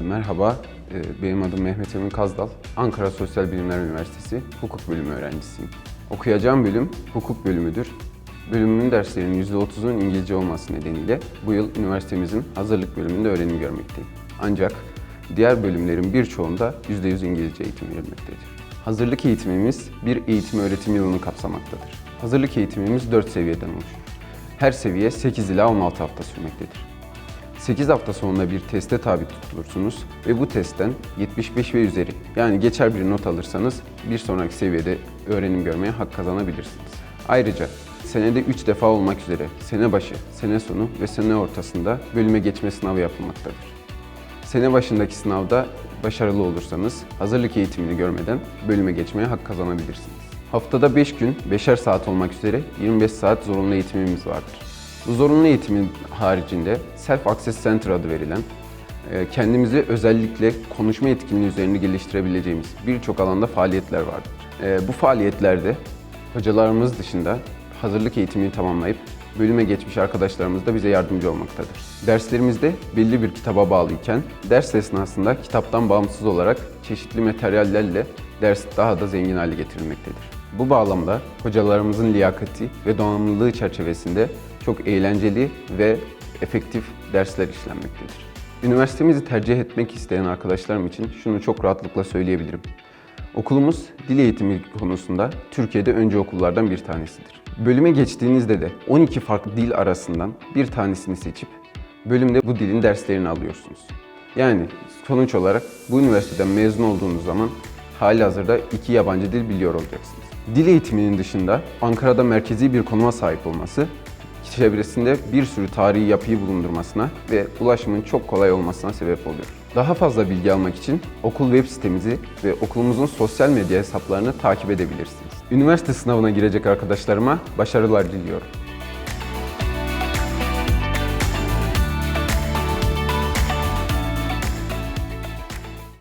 Merhaba, e, benim adım Mehmet Emin Kazdal. Ankara Sosyal Bilimler Üniversitesi Hukuk Bölümü öğrencisiyim. Okuyacağım bölüm hukuk bölümüdür. Bölümümün derslerinin %30'unun İngilizce olması nedeniyle bu yıl üniversitemizin hazırlık bölümünde öğrenim görmekteyim. Ancak diğer bölümlerin birçoğunda %100 İngilizce eğitim verilmektedir. Hazırlık eğitimimiz bir eğitim öğretim yılını kapsamaktadır. Hazırlık eğitimimiz 4 seviyeden oluşur. Her seviye 8 ila 16 hafta sürmektedir. 8 hafta sonunda bir teste tabi tutulursunuz ve bu testten 75 ve üzeri yani geçer bir not alırsanız bir sonraki seviyede öğrenim görmeye hak kazanabilirsiniz. Ayrıca senede 3 defa olmak üzere sene başı, sene sonu ve sene ortasında bölüme geçme sınavı yapılmaktadır. Sene başındaki sınavda başarılı olursanız hazırlık eğitimini görmeden bölüme geçmeye hak kazanabilirsiniz. Haftada 5 gün 5'er saat olmak üzere 25 saat zorunlu eğitimimiz vardır. Zorunlu eğitimin haricinde Self Access Center adı verilen e, kendimizi özellikle konuşma etkinliği üzerinde geliştirebileceğimiz birçok alanda faaliyetler vardır. E, Bu faaliyetlerde hocalarımız dışında hazırlık eğitimini tamamlayıp bölüme geçmiş arkadaşlarımız da bize yardımcı olmaktadır. Derslerimizde belli bir kitaba bağlıyken ders esnasında kitaptan bağımsız olarak çeşitli materyallerle ders daha da zengin hale getirilmektedir. Bu bağlamda hocalarımızın liyakati ve donanımlılığı çerçevesinde çok eğlenceli ve efektif dersler işlenmektedir. Üniversitemizi tercih etmek isteyen arkadaşlarım için şunu çok rahatlıkla söyleyebilirim. Okulumuz dil eğitimi konusunda Türkiye'de önce okullardan bir tanesidir. Bölüme geçtiğinizde de 12 farklı dil arasından bir tanesini seçip bölümde bu dilin derslerini alıyorsunuz. Yani sonuç olarak bu üniversiteden mezun olduğunuz zaman hali hazırda iki yabancı dil biliyor olacaksınız. Dil eğitiminin dışında Ankara'da merkezi bir konuma sahip olması çevresinde bir sürü tarihi yapıyı bulundurmasına ve ulaşımın çok kolay olmasına sebep oluyor. Daha fazla bilgi almak için okul web sitemizi ve okulumuzun sosyal medya hesaplarını takip edebilirsiniz. Üniversite sınavına girecek arkadaşlarıma başarılar diliyorum.